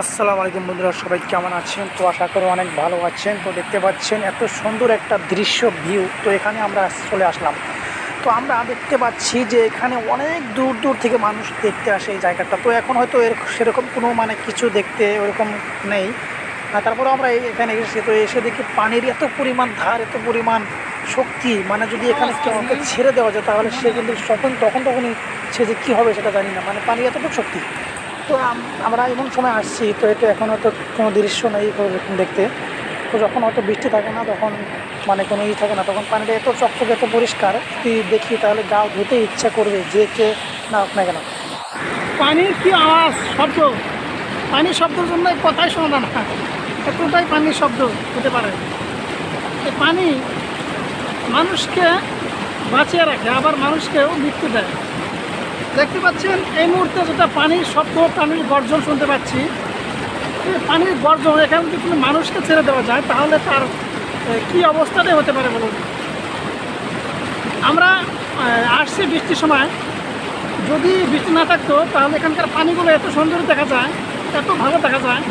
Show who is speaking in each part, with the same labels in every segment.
Speaker 1: আসসালামু আলাইকুম বন্ধুরা সবাই কেমন আছেন? তো আশা করি অনেক ভালো আছেন। তো দেখতে পাচ্ছেন এত সুন্দর একটা দৃশ্য ভিউ। তো এখানে আমরা চলে আসলাম। তো আমরা দেখতে পাচ্ছি যে এখানে অনেক দূর দূর থেকে মানুষ দেখতে আসে এই জায়গাটা। তো এখন হয়তো এর সেরকম কোনো মানে কিছু দেখতে ওরকম নেই। তারপরে আমরা এই- এখানে এসেছি তো এসে দেখি পানির এত পরিমাণ ধার এত পরিমাণ শক্তি। মানে যদি এখানে কাউকে ছেড়ে দেওয়া যায় তাহলে সে কিন্তু তখন তখন তখনই সে যে কী হবে সেটা জানি না। মানে পানির এতটুকু শক্তি। তো আমরা এমন সময় আসছি, তো এটা এখন হয়তো কোনো দৃশ্য নেই দেখতে। তো যখন হয়তো বৃষ্টি থাকে না, তখন মানে কোনো ই থাকে না, তখন পানিটা এত চকচকে, এত পরিষ্কার, যদি দেখি তাহলে গা ধুতে ইচ্ছা করবে যে কে না হোক না কেন। পানির কি আওয়াজ? শব্দ। পানির শব্দের জন্য কথাই শোনা না। এতটাই পানির শব্দ হতে পারে। পানি মানুষকে বাঁচিয়ে রাখে, আবার মানুষকেও মৃত্যু দেয়। দেখতে পাচ্ছেন, এই মুহূর্তে যেটা পানির শব্দ, পানির গর্জন শুনতে পাচ্ছি। পানির গর্জন, এখানে যদি কোনো মানুষকে ছেড়ে দেওয়া যায়, তাহলে তার কি অবস্থাতে হতে পারে বলুন? আমরা আসছি বৃষ্টির সময়। যদি বৃষ্টি না থাকতো, তাহলে এখানকার পানিগুলো এত সুন্দর দেখা যায়, এত ভালো দেখা যায়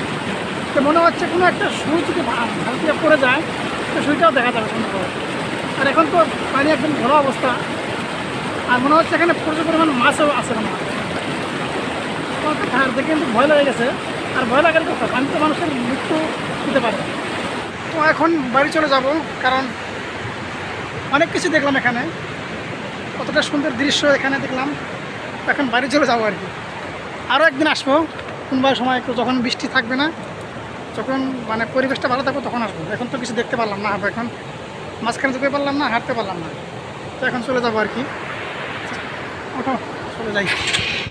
Speaker 1: তো মনে হচ্ছে কোনো একটা সুই যদি ভা- ভালো পড়ে যায়, তো সুইটাও দেখা যাবে সুন্দরভাবে। আর এখন তো পানি একদম ভালো অবস্থা। আর মনে হচ্ছে এখানে প্রচুর পরিমাণ মাছও আছে মনে হয় দেখে কিন্তু ভয় লেগে গেছে। আর ভয় লাগার কথা পানি তো মানুষের মৃত্যু দিতে পারে তো এখন বাড়ি চলে যাব, কারণ অনেক কিছু দেখলাম এখানে। কতটা সুন্দর দৃশ্য এখানে দেখলাম। এখন বাড়ি চলে যাব আর কি। আরও একদিন আসব। কোনবার সময় একটু যখন বৃষ্টি থাকবে না, যখন মানে পরিবেশটা ভালো থাকবে তখন আসব। এখন তো কিছু দেখতে পারলাম না এখন। মাঝখানে যেতে পারলাম না, হাঁটতে পারলাম না। তো এখন চলে যাব আর কি। ওঠো চলে যাই।